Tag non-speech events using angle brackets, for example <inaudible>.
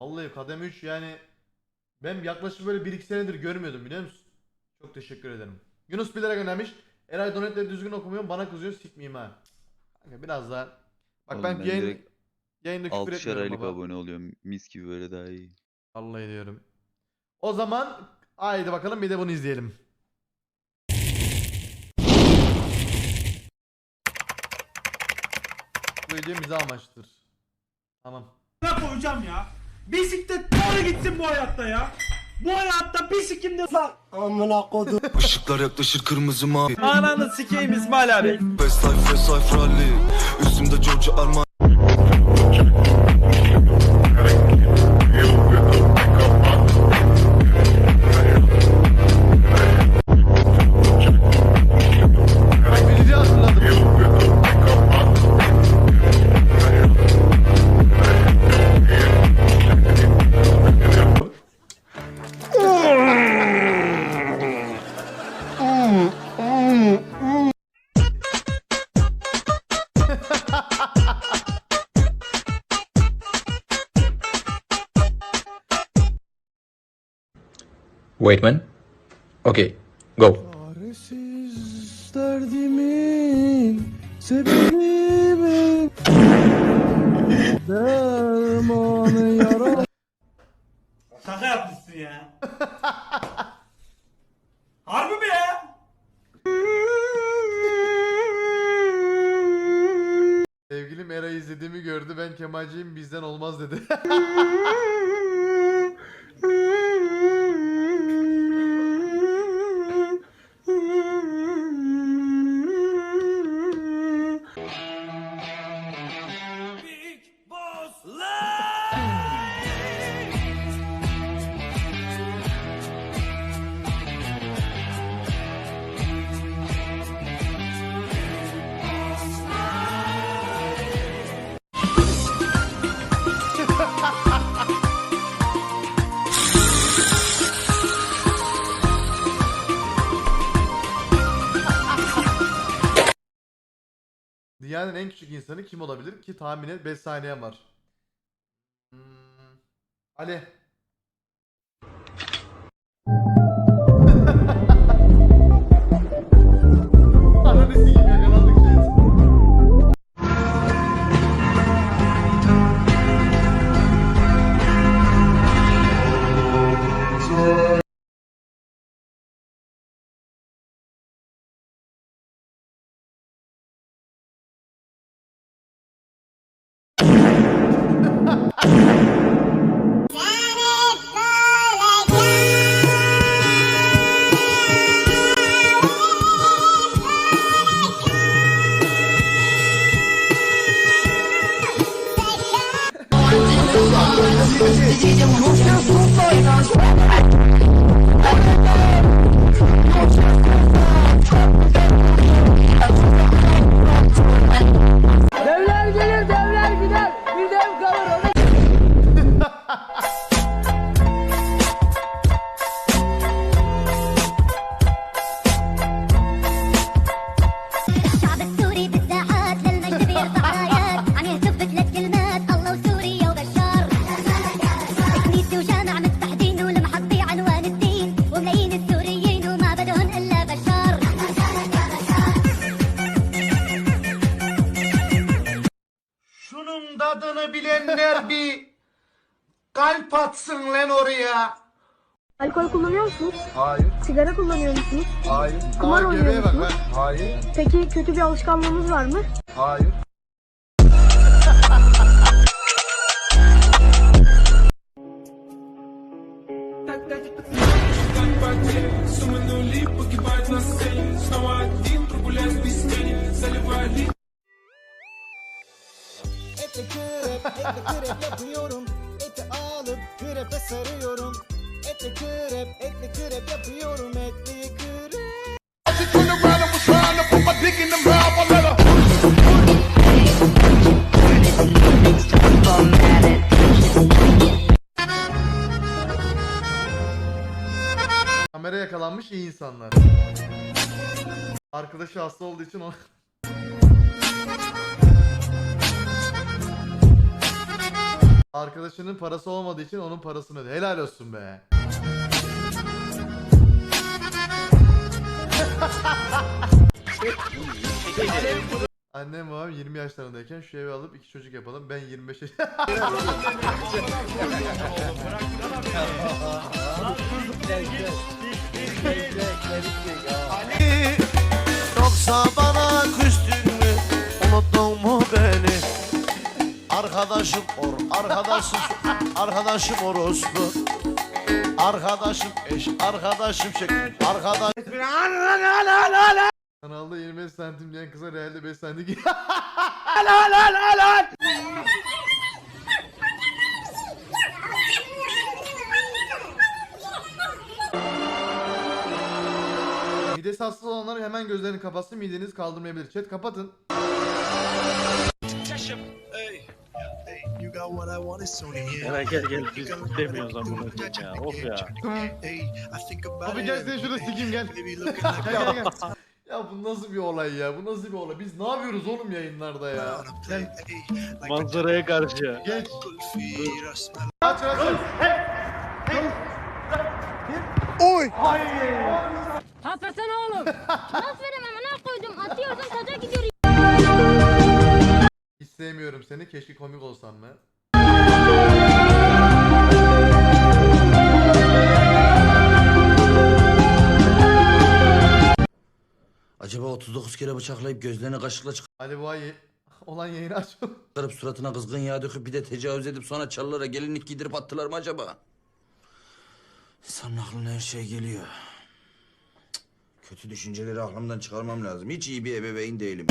Vallahi kademe 3 yani ben yaklaşık böyle 1-2 senedir görmüyordum biliyor musun? Çok teşekkür ederim. Yunus bilerek önermiş. Eray donetleri düzgün okumuyor bana kızıyor sikmeyeyim ha. Kanka biraz daha Bak Oğlum ben, ben yayın, direkt yayında küfür 6'şer etmiyorum aylık baba. abone oluyorum. Mis gibi böyle daha iyi. Vallahi diyorum. O zaman haydi bakalım bir de bunu izleyelim. Bu video bize amaçtır. Tamam. Ne koyacağım ya? Bisiklet doğru gitsin bu hayatta ya. Bu hayatta bisikimde <laughs> Işıklar yaklaşır kırmızı mavi Ananı sikeyim İsmail abi. Best life best life rally Üstümde George Armani Wait, man. Okay, go. Çaresiz derdimin sebebi Dermanı yara Şaka yapmışsın ya. <laughs> Harbi mi ya? Sevgilim Eray'ı izlediğimi gördü. Ben Kemalciyim bizden olmaz dedi. <laughs> Dünyanın en küçük insanı kim olabilir ki tahmin et 5 saniyen var. Hmm. Ali. you. Tadını bilenler bir kalp atsın lan oraya. Alkol kullanıyor musunuz? Hayır Sigara kullanıyor musunuz? hayır Kumar Aa, oynuyor göbeğe bak musunuz? lan. hayır Peki kötü bir alışkanlığınız var mı? hayır eti kırıp yapıyorum. Eti alıp krepe sarıyorum. Eti kırıp eti kırıp yapıyorum. Etli kırıp Kamera yakalanmış iyi insanlar. Arkadaşı hasta olduğu için o... Arkadaşının parası olmadığı için onun parasını öde. Helal olsun be. Annem babam 20 yaşlarındayken şu evi alıp iki çocuk yapalım. Ben 25 yaş... Yoksa bana Arkadaşım or, arkadaşım, arkadaşım orospu. Arkadaşım eş, arkadaşım şey, arkadaş. Kanalda 25 santim diyen kıza realde 5 santim Midesi hassas olanlar hemen gözlerini kapatsın mideniz kaldırmayabilir. Chat kapatın. Hemen gel gel biz demiyoruz amına koyayım ya. Of ya. Abi gel seni şurada sikeyim gel. <laughs> gel gel gel. Ya bu nasıl bir olay ya? Bu nasıl bir olay? Biz ne yapıyoruz oğlum yayınlarda ya? Gel. Manzaraya karşı. Geç. Aç aç aç. Aferin oğlum. Aferin amına sevmiyorum seni. Keşke komik olsan mı? Acaba 39 kere bıçaklayıp gözlerini kaşıkla Ali Boğa ye- <laughs> olan yayını aç. <laughs> çıkarıp suratına kızgın yağ döküp bir de tecavüz edip sonra çalılara gelinlik giydirip attılar mı acaba? İnsanın aklına her şey geliyor. Kötü düşünceleri aklımdan çıkarmam lazım. Hiç iyi bir ebeveyn değilim.